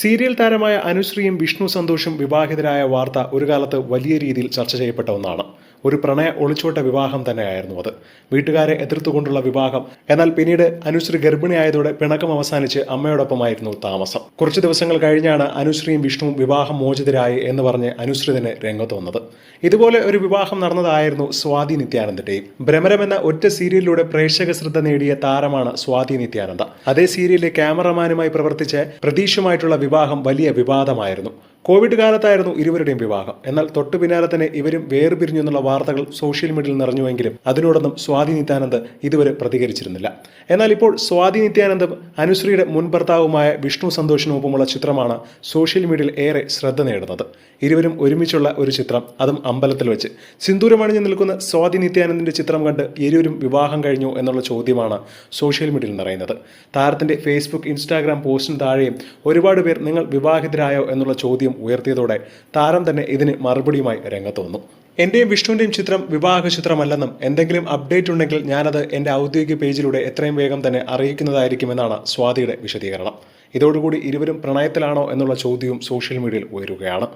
Serial താരമായ അനുശ്രീയും വിഷ്ണു സന്തോഷും വിവാഹിതരായ വാർത്ത ഒരു കാലത്ത് വലിയ രീതിയിൽ ചർച്ച ചെയ്യപ്പെട്ട ഒന്നാണ്. ഒരു പ്രണയ ഒളിച്ചോട്ട വിവാഹം തന്നെയായിരുന്നു അത്. വീട്ടുകാരെ എതിർത്തുകൊണ്ടുള്ള വിവാഹം. എന്നാൽ പിന്നീട് അനുശ്രീ ഗർഭിണിയായതോടെ പിണക്കം അവസാനിച്ച് അമ്മയോടൊപ്പമായിരുന്നു താമസം. കുറച്ചു ദിവസങ്ങൾ കഴിഞ്ഞാണ് അനുശ്രീയും വിഷ്ണുവും വിവാഹം മോചിതരായി എന്ന് പറഞ്ഞ് അനുശ്രീ തന്നെ രംഗത്ത് വന്നത് ഇതുപോലെ ഒരു വിവാഹം നടന്നതായിരുന്നു സ്വാതി നിത്യാനന്ദന്റെയും. ഭ്രമരം എന്ന ഒറ്റ സീരിയലിലൂടെ പ്രേക്ഷക ശ്രദ്ധ നേടിയ താരമാണ് സ്വാതി നിത്യാനന്ദ. അതേ സീരിയലിലെ ക്യാമറമാനുമായി പ്രവർത്തിച്ച് പ്രതീക്ഷുമായിട്ടുള്ള വിവാഹം വലിയ വിവാദമായിരുന്നു. കോവിഡ് കാലത്തായിരുന്നു ഇരുവരുടെയും വിവാഹം. എന്നാൽ തൊട്ടു പിന്നാലെ തന്നെ ഇവരും വേർപിരിഞ്ഞു എന്നുള്ള വാർത്തകൾ സോഷ്യൽ മീഡിയയിൽ നിറഞ്ഞുവെങ്കിലും അതിനോടൊന്നും സ്വാതി നിത്യാനന്ദ് ഇതുവരെ പ്രതികരിച്ചിരുന്നില്ല. എന്നാൽ ഇപ്പോൾ സ്വാതി നിത്യാനന്ദും അനുശ്രീയുടെ മുൻ ഭർത്താവുമായ വിഷ്ണു സന്തോഷിനൊപ്പമുള്ള ചിത്രമാണ് സോഷ്യൽ മീഡിയയിൽ ഏറെ ശ്രദ്ധ നേടുന്നത്. ഇരുവരും ഒരുമിച്ചുള്ള ഒരു ചിത്രം അതും അമ്പലത്തിൽ വെച്ച്. സിന്ദൂരമണിഞ്ഞു നിൽക്കുന്ന സ്വാതി നിത്യാനന്ദിന്റെ ചിത്രം കണ്ട് ഇരുവരും വിവാഹം കഴിഞ്ഞു എന്നുള്ള ചോദ്യമാണ് സോഷ്യൽ മീഡിയയിൽ നിറയുന്നത്. താരത്തിന്റെ ഫേസ്ബുക്ക് ഇൻസ്റ്റാഗ്രാം പോസ്റ്റിന് താഴെയും ഒരുപാട് പേർ നിങ്ങൾ വിവാഹിതരായോ എന്നുള്ള ചോദ്യം ഉയർത്തിയതോടെ താരം തന്നെ ഇതിന് മറുപടിയുമായി രംഗത്ത് വന്നു. എന്റെയും വിഷ്ണുവിന്റെയും ചിത്രം വിവാഹ ചിത്രമല്ലെന്നും എന്തെങ്കിലും അപ്ഡേറ്റ് ഉണ്ടെങ്കിൽ ഞാനത് എന്റെ ഔദ്യോഗിക പേജിലൂടെ എത്രയും വേഗം തന്നെ അറിയിക്കുന്നതായിരിക്കുമെന്നാണ് സ്വാതിയുടെ വിശദീകരണം. ഇതോടുകൂടി ഇരുവരും പ്രണയത്തിലാണോ എന്നുള്ള ചോദ്യവും സോഷ്യൽ മീഡിയയിൽ ഉയരുകയാണ്.